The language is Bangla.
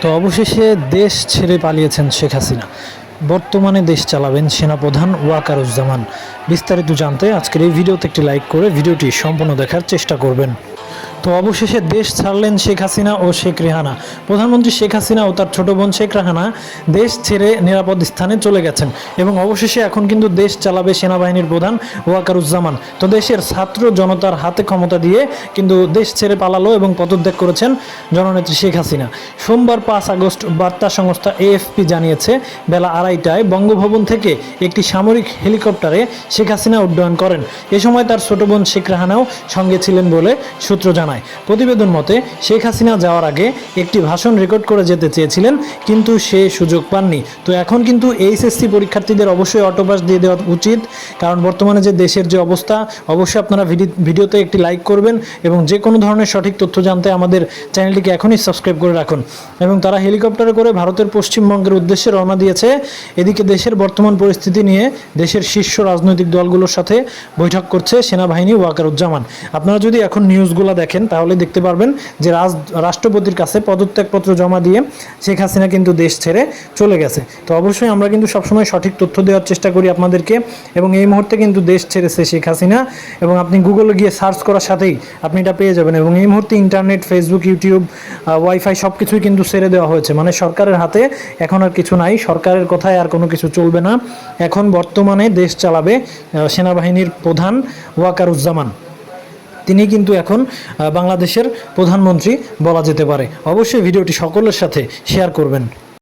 তো অবশেষে দেশ ছেড়ে পালিয়েছেন শেখ হাসিনা। বর্তমানে দেশ চালাবেন সেনাপ্রধান ওয়াকারুজ্জামান। বিস্তারিত জানতে আজকের এই ভিডিওতে একটি লাইক করে ভিডিওটি সম্পূর্ণ দেখার চেষ্টা করবেন। তো অবশেষে দেশ ছাড়লেন শেখ হাসিনা ও শেখ রেহানা। প্রধানমন্ত্রী শেখ হাসিনা ও তার ছোট বোন শেখ রাহানা দেশ ছেড়ে নিরাপদ স্থানে চলে গেছেন এবং অবশেষে এখন কিন্তু দেশ চালাবে সেনাবাহিনীর প্রধান ওয়াকারুজ্জামান। তো দেশের ছাত্র জনতার হাতে ক্ষমতা দিয়ে কিন্তু দেশ ছেড়ে পালালো এবং পদত্যাগ করেছেন জননেত্রী শেখ হাসিনা। সোমবার পাঁচ আগস্ট বার্তা সংস্থা এএফপি জানিয়েছে, বেলা আড়াইটায় বঙ্গভবন থেকে একটি সামরিক হেলিকপ্টারে শেখ হাসিনা উড্ডয়ন করেন। এ সময় তার ছোট বোন শেখ রাহানাও সঙ্গে ছিলেন বলে সূত্র জানায়। প্রতিবেদন মতে, শেখ হাসিনা যাওয়ার আগে একটি ভাষণ রেকর্ড করে যেতে চেয়েছিলেন, কিন্তু সে সুযোগ পাননি। তো এখন কিন্তু এইচএসসি পরীক্ষার্থীদের অবশ্যই অটোপাস দিয়ে দেওয়া উচিত, কারণ বর্তমানে যে দেশের যে অবস্থা, অবশ্যই আপনারা ভিডি- ভিডিওতে একটি লাইক করবেন এবং যে কোনো ধরনের সঠিক তথ্য জানতে আমাদের চ্যানেলটিকে এখনই সাবস্ক্রাইব করে রাখুন। এবং তারা হেলিকপ্টারে করে ভারতের পশ্চিমবঙ্গের উদ্দেশ্যে রওনা দিয়েছে। এদিকে দেশের বর্তমান পরিস্থিতি নিয়ে দেশের শীর্ষ রাজনৈতিক দলগুলোর সাথে বৈঠক করছে সেনাবাহিনী ওয়াকারুজ্জামান। আপনারা যদি এখন নিউজগুলো দেখেন তাহলে দেখতে পারবেন যে রাজ, রাষ্ট্রপতির কাছে পদত্যাগপত্র জমা দিয়ে শেখ হাসিনা কিন্তু দেশ ছেড়ে চলে গেছে। তো অবশ্যই আমরা কিন্তু সবসময় সঠিক তথ্য দেওয়ার চেষ্টা করি আপনাদেরকে এবং এই মুহূর্তে কিন্তু দেশ ছেড়েছে শেখ হাসিনা এবং আপনি গুগলে গিয়ে সার্চ করার সাথেই আপনি এটা পেয়ে যাবেন এবং এই মুহূর্তে ইন্টারনেট ফেসবুক ইউটিউব ওয়াইফাই সব কিছুই কিন্তু ছেড়ে দেওয়া হয়েছে। মানে সরকারের হাতে এখন আর কিছু নাই, সরকারের কথায় আর কোনো কিছু চলবে না। এখন বর্তমানে দেশ চালাবে সেনাবাহিনীর প্রধান ওয়াকারুজ্জামান। তিনি কিন্তু এখন বাংলাদেশের প্রধানমন্ত্রী বলা যেতে পারে। অবশ্যই ভিডিওটি সকলের সাথে শেয়ার করবেন।